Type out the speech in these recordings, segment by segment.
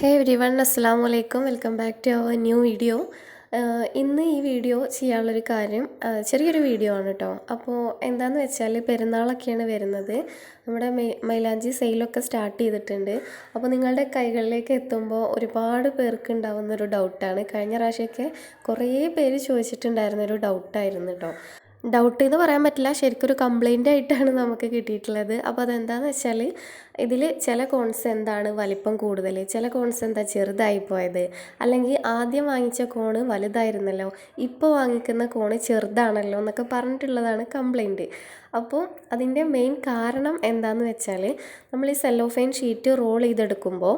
ഹേ every one അസ്സാം വലൈക്കും welcome back to our new video ഇന്ന് ഈ വീഡിയോ ചെയ്യാനുള്ളൊരു കാര്യം ചെറിയൊരു വീഡിയോ ആണ് കേട്ടോ അപ്പോൾ എന്താണെന്ന് വെച്ചാൽ പെരുന്നാളൊക്കെയാണ് വരുന്നത്. നമ്മുടെ മൈലാഞ്ചി സെയിലൊക്കെ സ്റ്റാർട്ട് ചെയ്തിട്ടുണ്ട്. അപ്പോൾ നിങ്ങളുടെ കൈകളിലേക്ക് എത്തുമ്പോൾ ഒരുപാട് പേർക്ക് ഉണ്ടാവുന്ന ഒരു ഡൗട്ടാണ് കഴിഞ്ഞ പ്രാവശ്യമൊക്കെ കുറേ പേര് ചോദിച്ചിട്ടുണ്ടായിരുന്നൊരു ഡൗട്ടായിരുന്നു കേട്ടോ ഡൗട്ട് എന്ന് പറയാൻ പറ്റില്ല. ശരിക്കും ഒരു കംപ്ലൈന്റ് ആയിട്ടാണ് നമുക്ക് കിട്ടിയിട്ടുള്ളത്. അപ്പോൾ അതെന്താണെന്ന് വെച്ചാൽ ഇതിൽ ചില കോൺസ് എന്താണ് വലിപ്പം കൂടുതൽ ചില കോൺസ് എന്താ ചെറുതായി പോയത്? അല്ലെങ്കിൽ ആദ്യം വാങ്ങിച്ച കോണ് വലുതായിരുന്നല്ലോ? ഇപ്പോൾ വാങ്ങിക്കുന്ന കോണ് ചെറുതാണല്ലോ എന്നൊക്കെ പറഞ്ഞിട്ടുള്ളതാണ് കംപ്ലൈന്റ് അപ്പോൾ അതിന്റെ മെയിൻ കാരണം എന്താണെന്ന് വെച്ചാൽ നമ്മൾ ഈ സെല്ലോഫൈൻ ഷീറ്റ് റോൾ ചെയ്തെടുക്കുമ്പോൾ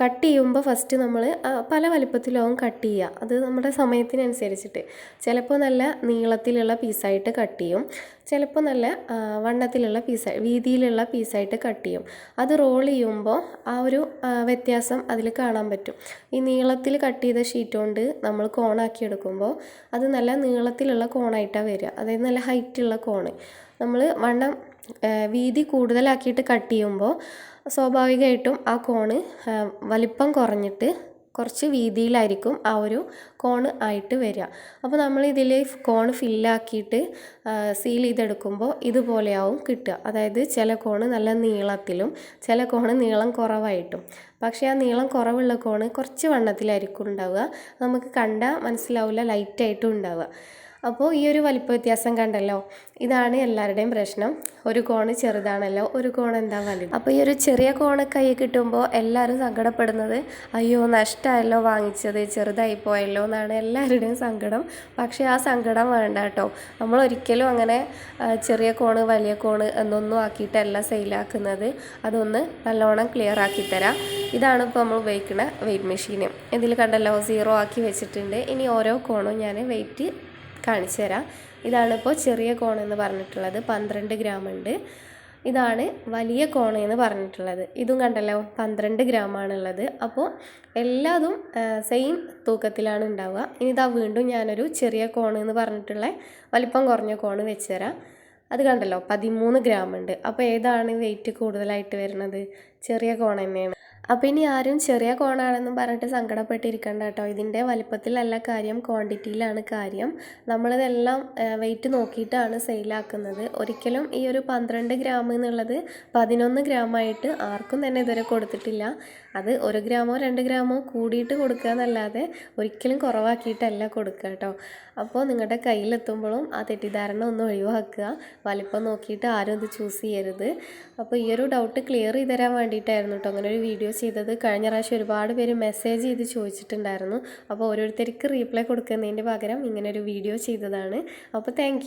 കട്ട് ചെയ്യുമ്പോൾ ഫസ്റ്റ് നമ്മൾ പല വലിപ്പത്തിലാവും കട്ട് ചെയ്യുക. അത് നമ്മുടെ സമയത്തിനനുസരിച്ചിട്ട്. ചിലപ്പോൾ നല്ല നീളത്തിലുള്ള പീസായിട്ട് കട്ട് ചെയ്യും. ചിലപ്പോൾ നല്ല വണ്ണത്തിലുള്ള പീസ് വീതിയിലുള്ള പീസായിട്ട് കട്ട് ചെയ്യും. അത് റോൾ ചെയ്യുമ്പോൾ ആ ഒരു വ്യത്യാസം അതിൽ കാണാൻ പറ്റും. ഈ നീളത്തിൽ കട്ട് ചെയ്ത ഷീറ്റ് കൊണ്ട് നമ്മൾ കോണാക്കി എടുക്കുമ്പോൾ അത് നല്ല നീളത്തിലുള്ള കോണായിട്ടാണ് വരിക. അതായത് നല്ല ഹൈറ്റുള്ള കോണ്. നമ്മൾ വണ്ണം വീതി കൂടുതലാക്കിയിട്ട് കട്ട് ചെയ്യുമ്പോൾ സ്വാഭാവികമായിട്ടും ആ കോണ് വലിപ്പം കുറഞ്ഞിട്ട് കുറച്ച് വീതിയിലായിരിക്കും ആ ഒരു കോണ് ആയിട്ട് വരിക. അപ്പോൾ നമ്മൾ ഇതിൽ കോണ് ഫില്ലാക്കിയിട്ട് സീൽ ചെയ്തെടുക്കുമ്പോൾ ഇതുപോലെയാവും കിട്ടുക. അതായത് ചില കോണ് നല്ല നീളത്തിലും ചില കോണ് നീളം കുറവായിട്ടും. പക്ഷേ ആ നീളം കുറവുള്ള കോണ് കുറച്ച് വണ്ണത്തിലായിരിക്കും ഉണ്ടാവുക. നമുക്ക് കണ്ടാൽ മനസ്സിലാവില്ല ലൈറ്റായിട്ടും ഉണ്ടാവുക. അപ്പോൾ ഈ ഒരു വലിപ്പ വ്യത്യാസം കണ്ടല്ലോ? ഇതാണ് എല്ലാവരുടെയും പ്രശ്നം. ഒരു കോണ് ചെറുതാണല്ലോ ഒരു കോൺ എന്താ വലുത്? അപ്പോൾ ഈ ഒരു ചെറിയ കോണ് കൈ കിട്ടുമ്പോൾ എല്ലാവരും സങ്കടപ്പെടുന്നത് അയ്യോ നഷ്ടമായല്ലോ വാങ്ങിച്ചത് ചെറുതായി പോയല്ലോ എന്നാണ് എല്ലാവരുടെയും സങ്കടം. പക്ഷേ ആ സങ്കടം വേണ്ട കേട്ടോ. നമ്മൾ ഒരിക്കലും അങ്ങനെ ചെറിയ കോണ് വലിയ കോണ് എന്നൊന്നും ആക്കിയിട്ടല്ല സെയിലാക്കുന്നത്. അതൊന്ന് നല്ലോണം ക്ലിയർ ആക്കി തരാം. ഇതാണ് ഇപ്പോൾ നമ്മൾ ഉപയോഗിക്കുന്ന വെയിറ്റ് മെഷീൻ ഇതിൽ കണ്ടല്ലോ സീറോ ആക്കി വെച്ചിട്ടുണ്ട്. ഇനി ഓരോ കോണും ഞാൻ വെയിറ്റ് കാണിച്ചു തരാം. ഇതാണിപ്പോൾ ചെറിയ കോൺ എന്ന് പറഞ്ഞിട്ടുള്ളത്. പന്ത്രണ്ട് ഗ്രാം ഉണ്ട്. ഇതാണ് വലിയ കോൺ എന്ന് പറഞ്ഞിട്ടുള്ളത്. ഇതും കണ്ടല്ലോ പന്ത്രണ്ട് ഗ്രാമാണുള്ളത് അപ്പോൾ എല്ലാതും സെയിം തൂക്കത്തിലാണ് ഉണ്ടാവുക. ഇനി ഇതാ വീണ്ടും ഞാനൊരു ചെറിയ കോൺ എന്ന് പറഞ്ഞിട്ടുള്ള വലിപ്പം കുറഞ്ഞ കോൺ വെച്ച് തരാം. അത് കണ്ടല്ലോ പതിമൂന്ന് ഗ്രാം ഉണ്ട്. അപ്പോൾ ഏതാണ് വെയിറ്റ് കൂടുതലായിട്ട് വരുന്നത്? ചെറിയ കോൺ തന്നെയാണ്. അപ്പോൾ ഇനി ആരും ചെറിയ കോണാണെന്നും പറഞ്ഞിട്ട് സങ്കടപ്പെട്ടിരിക്കണ്ട കേട്ടോ. ഇതിന്റെ വലിപ്പത്തിലല്ല കാര്യം ക്വാണ്ടിറ്റിയിലാണ് കാര്യം. നമ്മളിതെല്ലാം വെയിറ്റ് നോക്കിയിട്ടാണ് സെയിലാക്കുന്നത് ഒരിക്കലും ഈ ഒരു പന്ത്രണ്ട് ഗ്രാം എന്നുള്ളത് പതിനൊന്ന് ഗ്രാമായിട്ട് ആർക്കും തന്നെ ഇതുവരെ കൊടുത്തിട്ടില്ല. അത് ഒരു ഗ്രാമോ രണ്ട് ഗ്രാമോ കൂടിയിട്ട് കൊടുക്കുക എന്നല്ലാതെ ഒരിക്കലും കുറവാക്കിയിട്ടല്ല കൊടുക്കുക കേട്ടോ. അപ്പോൾ നിങ്ങളുടെ കയ്യിലെത്തുമ്പോഴും ആ തെറ്റിദ്ധാരണ ഒന്ന് ഒഴിവാക്കുക. വലിപ്പം നോക്കിയിട്ട് ആരും ഇത് ചൂസ് ചെയ്യരുത്. അപ്പോൾ ഈ ഒരു ഡൗട്ട് ക്ലിയർ ചെയ്ത് തരാൻ വേണ്ടിയിട്ടായിരുന്നു കേട്ടോ. അങ്ങനെ ഒരു വീഡിയോ ചെയ്തത് കഴിഞ്ഞ പ്രാവശ്യം ഒരുപാട് പേര് മെസ്സേജ് ചെയ്ത് ചോദിച്ചിട്ടുണ്ടായിരുന്നു. അപ്പോൾ ഓരോരുത്തർക്ക് റീപ്ലൈ കൊടുക്കുന്നതിന്റെ പകരം ഇങ്ങനെ ഒരു വീഡിയോ ചെയ്തതാണ്. അപ്പോൾ താങ്ക്